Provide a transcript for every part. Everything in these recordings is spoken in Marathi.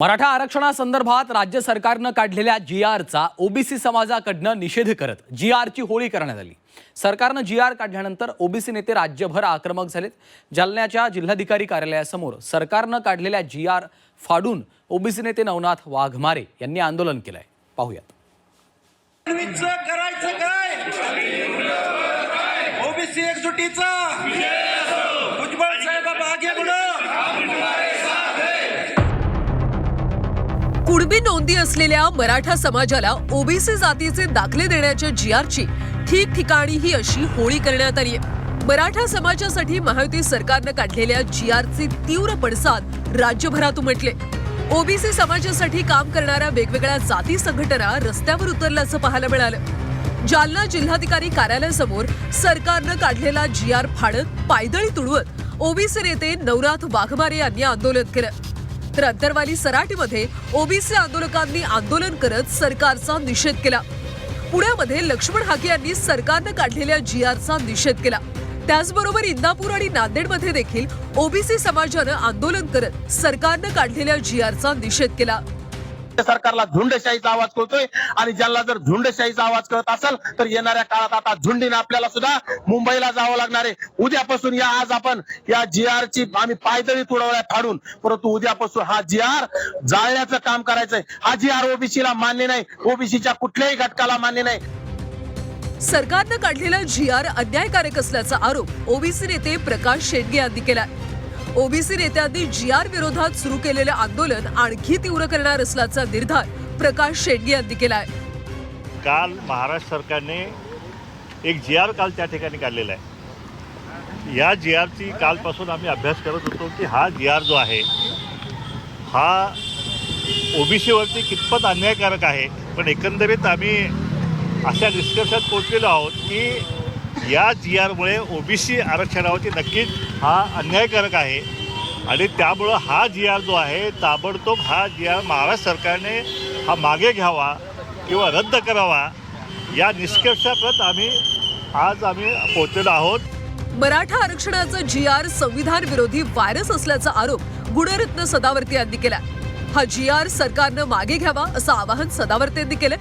मराठा आरक्षणासंदर्भात राज्य सरकारनं काढलेल्या जी आरचा ओबीसी समाजाकडनं निषेध करत जी आरची होळी करण्यात आली. सरकारनं जी आर काढल्यानंतर ओबीसी नेते राज्यभर आक्रमक झालेत. जालन्याच्या जिल्हाधिकारी कार्यालयासमोर सरकारनं काढलेल्या जी आर फाडून ओबीसी नेते नवनाथ वाघमारे यांनी आंदोलन केलंय. पाहूयात. सर्व्हिसचं करायचं काय? ओबीसी एकजुटीचा? भुजबळ साहेब कुणबी नोंदी असलेल्या मराठा समाजाला ओबीसी जातीचे दाखले देण्याच्या जी आरची ठिकठिकाणी ही अशी होळी करण्यात आली आहे. मराठा समाजासाठी महायुती सरकारनं काढलेल्या जीआरचे तीव्र पडसाद राज्यभरात उमटले. ओबीसी समाजासाठी काम करणाऱ्या वेगवेगळ्या जाती संघटना रस्त्यावर उतरल्याचं पाहायला मिळालं. जालना जिल्हाधिकारी कार्यालयासमोर सरकारनं काढलेला जी आर फाडत पायदळी तुडवत ओबीसी नेते नवराथ वाघमारे यांनी आंदोलन केलं. तर अंतरवाली सराटीमध्ये ओबीसी आंदोलकांनी आंदोलन करत सरकारचा निषेध केला. पुण्यामध्ये लक्ष्मण हाके यांनी सरकारनं काढलेल्या जी आरचा निषेध केला. त्याचबरोबर इंदापूर आणि नांदेडमध्ये देखील ओबीसी समाजानं आंदोलन करत सरकारनं काढलेल्या जी आरचा निषेध केला. राज्य सरकारला झुंडशाहीचा आवाज कळतोय. आणि ज्यांना जर झुंडशाहीचा आवाज कळत असेल तर येणाऱ्या काळात आता झुंडीने आपल्याला सुद्धा मुंबईला जावं लागणार आहे. उद्यापासून या आज आपण या जी आर ची आम्ही पायदळी तुडवल्या फाडून परंतु उद्यापासून हा जी आर जाळण्याचं काम करायचंय. हा जी आर ओबीसीला मान्य नाही. ओबीसीच्या कुठल्याही घटकाला मान्य नाही. सरकारनं काढलेला जी आर अन्यायकारक असल्याचा आरोप ओबीसी नेते प्रकाश शेंडगे यांनी केला ओबीसी नेत्यांनी जी आर विरोधात सुरू केलेलं आंदोलन आणखी तीव्र करणार असल्याचा निर्धार प्रकाश शेंडगे यांनी केलाय. काल महाराष्ट्र सरकारने एक जी आर काल त्या ठिकाणी काढलेला आहे. या जी आरची कालपासून आम्ही अभ्यास करत होतो की हा जी आर जो आहे हा ओबीसीवरती कितपत अन्यायकारक आहे. पण एकंदरीत आम्ही अशा निष्कर्षात पोचलेलो आहोत की या जी आरमुळे ओबीसी आरक्षणावरती नक्कीच हा अन्यायकारक आहे. आणि त्यामुळं हा जी आर जो आहे ताबडतोब हा जी आर महाराष्ट्र सरकारने हा मागे घ्यावा किंवा रद्द करावा या निष्कर्षाप्रत आम्ही आज आम्ही पोहोचलो आहोत. मराठा आरक्षणाचा जी आर संविधान विरोधी व्हायरस असल्याचा आरोप गुणरत्न सदावर्ते यांनी केला. हा जी आर सरकारनं मागे घ्यावा असं आवाहन सदावर्ते यांनी केलं.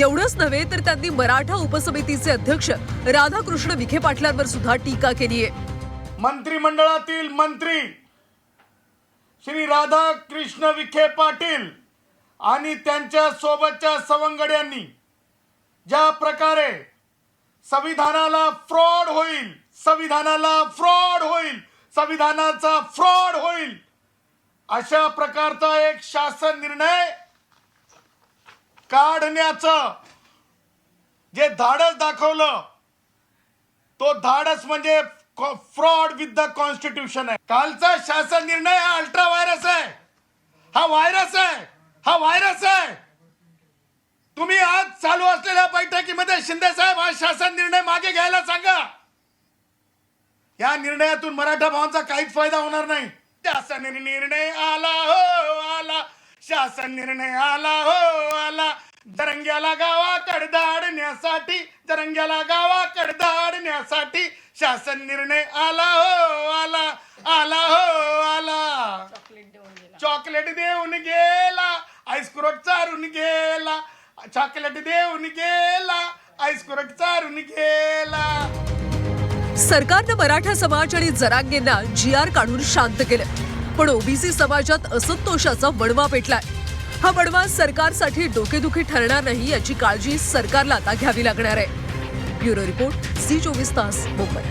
एवढंच नव्हे तर त्यांनी मराठा उपसमितीचे अध्यक्ष राधाकृष्ण विखे पाटलांवर सुद्धा टीका केली आहे. मंत्रिमंडळातील मंत्री श्री राधा कृष्ण विखे पाटील आणि त्यांच्या सोबतच्या सवंगड्यांनी ज्या प्रकारे संविधानाला फ्रॉड होईल संविधानाला फ्रॉड होईल संविधानाचा फ्रॉड होईल अशा प्रकारचा एक शासन निर्णय काढण्याचं. जे धाडस दाखवलं तो धाडस म्हणजे फ्रॉड विथ द कॉन्स्टिट्यूशन आहे. कालचा शासन निर्णय हा अल्ट्रा व्हायरस आहे. हा व्हायरस आहे. हा व्हायरस आहे. तुम्ही आज चालू असलेल्या बैठकीमध्ये शिंदे साहेब हा शासन निर्णय मागे घ्यायला सांगा. या निर्णयातून मराठा भावांचा काहीच फायदा होणार नाही. शासन निर्णय आला हो आला. शासन निर्णय आला हो आला. जरंग्याला गावाकड धाडण्यासाठी जरंग्याला गावाकड धाडण्यासाठी शासन निर्णय आला हो आला आला हो आला. चॉकलेट देऊन गेला. आईस्क्रोट चारून गेला. चॉकलेट देऊन गेला आईस्क्रोट चारून गेला. सरकारनं मराठा समाज आणि जरांगेंना जी आर काढून शांत केलं. पण ओबीसी समाजात असंतोषाचा वणवा पेटलाय. हा बडवा सरकारसाठी डोकेदुखी ठरणार नाही याची काळजी सरकारला आता घ्यावी लागणार आहे. ब्युरो रिपोर्ट सी चोवीस तास मुंबई.